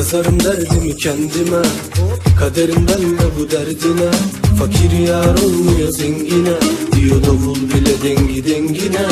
Yazarım derdimi kendime Kaderimden de bu derdine. Fakir yar olmuyor zengine Diyor davul bile dengi dengine.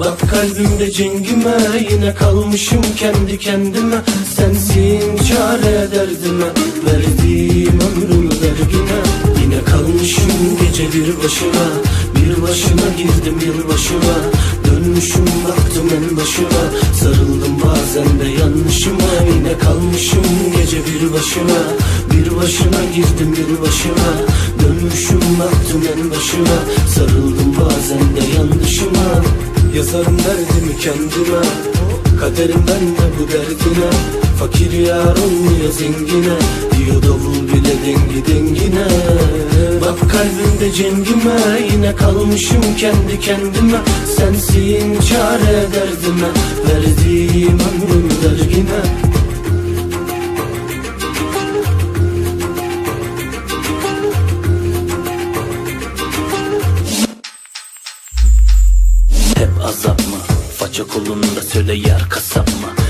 Bak kalbimde cengime Yine kalmışım kendi kendime. Sensin çare derdime Verdiğim ömrümü vergine Yine kalmışım gece bir başına Bir başına girdim yılbaşına. Dönmüşüm baktım en başına Sarıldım bazen de yanlışıma Yine kalmışım gece bir başına. Bir başına girdim yılbaşına Dönmüşüm baktım en başına. Sarıldım bazen de yanlışıma. Yazarım derdimi kendime Kaderimden de bu derdine Fakir yar olmuyor zengine Diyor davul bile dengi dengine Bak kalbimde cengime Yine kalmışım kendi kendime Sensin çare derdime Verdiğim ömrüm vergine Hep azap mı? Faça kolunda söyle yar kasap mı?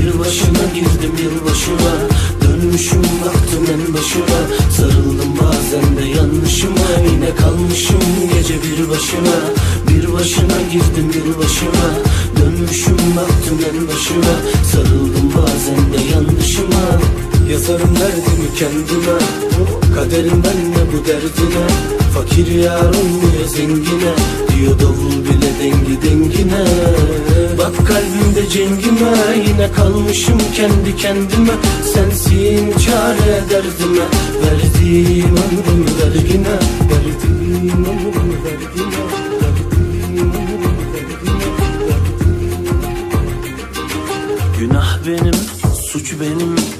Bir başına girdim yılbaşına. Dönmüşüm baktım en başına. Sarıldım bazen de yanlışıma. Yine kalmışım gece bir başına. Bir başına girdim yılbaşına. Dönmüşüm baktım en başına. Sarıldım bazen de yanlışıma. Yazarım derdimi kendime Kaderimden de bu derdine. Fakir yar olmuyor zengine Diyor davul bile dengi dengine. Bak kalbimde cengime Yine kalmışım kendi kendime. Sensin çare derdime Verdiğim ömrümü vergine Verdiğim ömrümü vergine. Günah benim, suç benim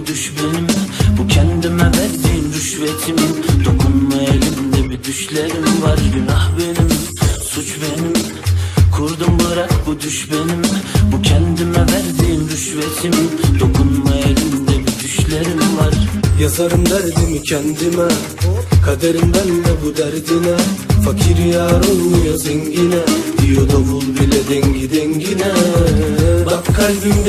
bu düş benim Bu kendime verdiğim rüşvetim Dokunma elimde bir düşlerim var Günah benim, suç benim. Kurdum bırak bu düş benim Bu kendime verdiğim rüşvetim Dokunma elimde bir düşlerim var. Yazarım derdimi kendime Kaderimden de bu derdine. Fakir yar olmuyor zengine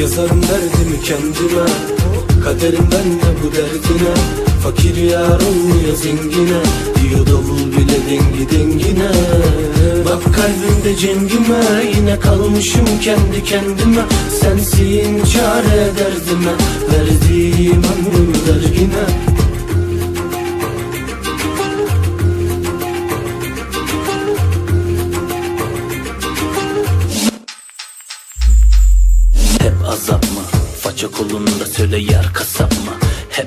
Yazarım derdimi kendime Kaderimden de bu derdine. Fakir yar olmuyor zengine Diyor davul bile dengi dengine. Bak kalbimde cengime Yine kalmışım kendi kendime. Sensin çare derdime Verdiğim ömrümü vergine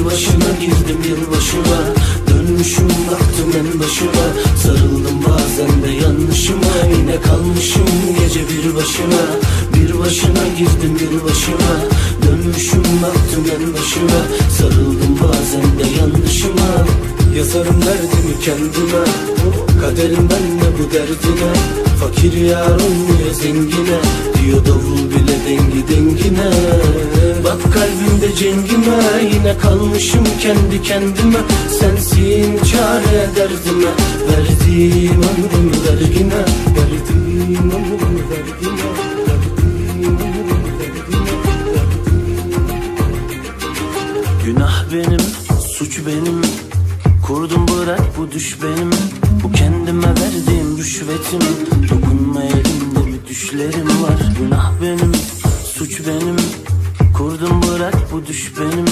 Bir başına girdim bir başıma Dönmüşüm baktım en başıma. Sarıldım bazen de yanlışıma. Yine kalmışım gece bir başına. Bir başına girdim bir başıma Dönmüşüm baktım en başıma. Sarıldım bazen de yanlışıma. Yazarım derdimi kendime. Kaderimden de bu derdine. Fakir yar olmuyor zengine. Diyor davul dengi dengine Bak kalbimde cengime Yine kalmışım kendi kendime. Sensin çare derdime Verdiğim ömrümü vergine. Verdiğim ömrümü vergine Günah benim, suç benim. Kurdum bırak bu düş benim. Bu kendime verdiğim rüşvetim. Dokunma elim suç benim. Kurdum bırak bu düş benim.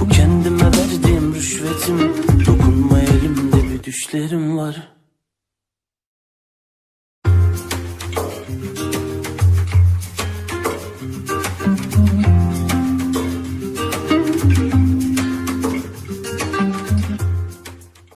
Bu kendime verdiğim rüşvetim. Dokunma elimde bir düşlerim var.